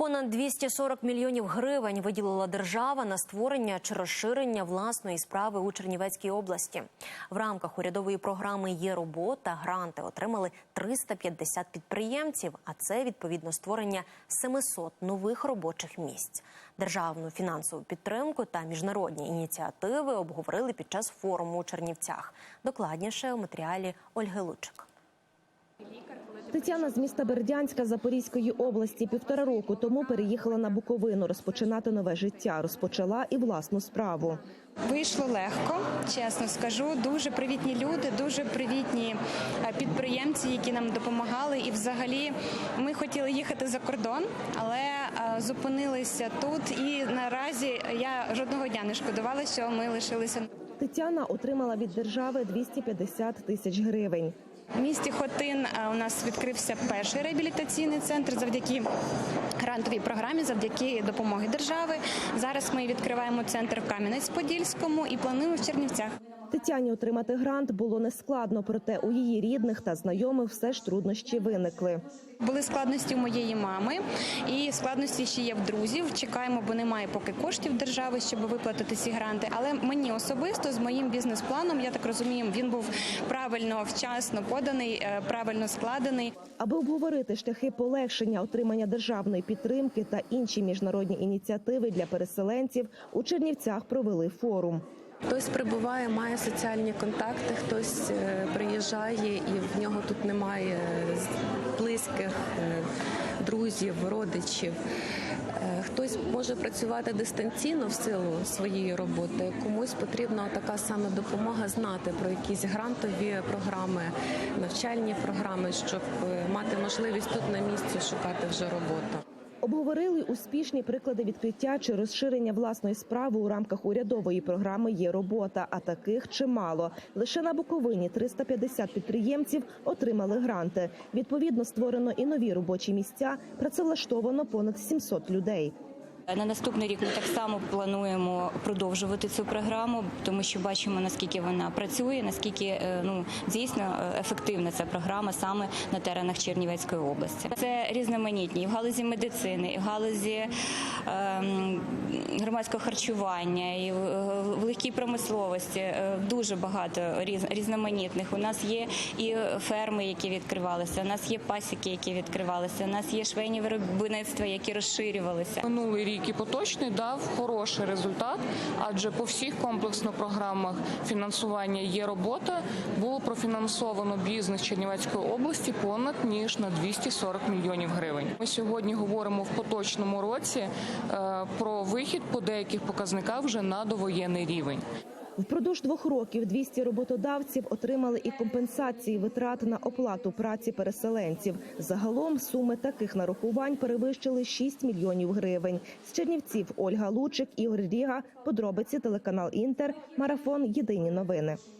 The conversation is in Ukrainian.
Понад 240 мільйонів гривень виділила держава на створення чи розширення власної справи у Чернівецькій області. В рамках урядової програми є робота. Гранти отримали 350 підприємців. А це відповідно створення 700 нових робочих місць. Державну фінансову підтримку та міжнародні ініціативи обговорили під час форуму у Чернівцях. Докладніше у матеріалі Ольги Лучик. Тетяна з міста Бердянська Запорізької області півтора року тому переїхала на Буковину розпочинати нове життя. Розпочала і власну справу. Вийшло легко, чесно скажу. Дуже привітні люди, дуже привітні е, підприємці, які нам допомагали. І, взагалі, ми хотіли їхати за кордон, але е, зупинилися тут. І наразі я жодного дня не шкодувала, що ми лишилися. Тетяна отримала від держави 250 тисяч гривень. В місті Хотин е, у нас відкрився перший реабілітаційний центр завдяки грантовій програмі, завдяки допомоги держави. Зараз ми відкриваємо центр в Кам'янець-Подільському і плануємо в Чернівцях. Тетяні отримати грант було нескладно, проте у її рідних та знайомих все ж труднощі виникли. Були складності у моєї мами, і складності ще є в друзів. Чекаємо, бо немає поки коштів держави, щоб виплатити ці гранти. Але мені особисто з моїм бізнес-планом, я так розумію, він був правильно вчасно поданий, е, правильно складений. Аби обговорити шляхи полегшення отримання державної підтримки та інші міжнародні ініціативи для переселенців, у Чернівцях провели форум. Хтось прибуває, має соціальні контакти, хтось е, приїжджає і в нього тут немає близьких е, друзів, родичів. Е, Хтось може працювати дистанційно в силу своєї роботи. Комусь потрібна така саме допомога знати про якісь грантові програми, навчальні програми, щоб е, мати можливість тут на місці шукати вже роботу. Обговорили успішні приклади відкриття чи розширення власної справи у рамках урядової програми Є робота, а таких чимало. Лише на Буковині 350 підприємців отримали гранти. Відповідно, створено і нові робочі місця. Працевлаштовано понад 700 людей. На наступний рік ми так само плануємо продовжувати цю програму, тому що бачимо наскільки вона працює, наскільки е, ну дійсно е, ефективна ця програма саме на теренах Чернівецької області. Це різноманітні і в галузі медицини, і в галузі ем, громадського харчування, і в, в легкій промисловості. Е, Дуже багато різ, різноманітних. У нас є і ферми, які відкривалися. У нас є пасіки, які відкривалися. У нас є швейні виробництва, які розширювалися. Минулий рік і поточний дав хороший результат, адже по всіх комплексних програмах фінансування є робота. Було профінансовано бізнес Чернівецької області понад ніж на 240 мільйонів гривень. Ми сьогодні говоримо в поточному році е, про вихід по деяких показниках вже на довоєнний рівень. Впродовж двох років 200 роботодавців отримали і компенсації витрат на оплату праці переселенців. Загалом суми таких нарахувань перевищили 6 мільйонів гривень. З Чернівців Ольга Лучик, Ігор Ріга, подробиці телеканал Інтер, марафон Єдині новини.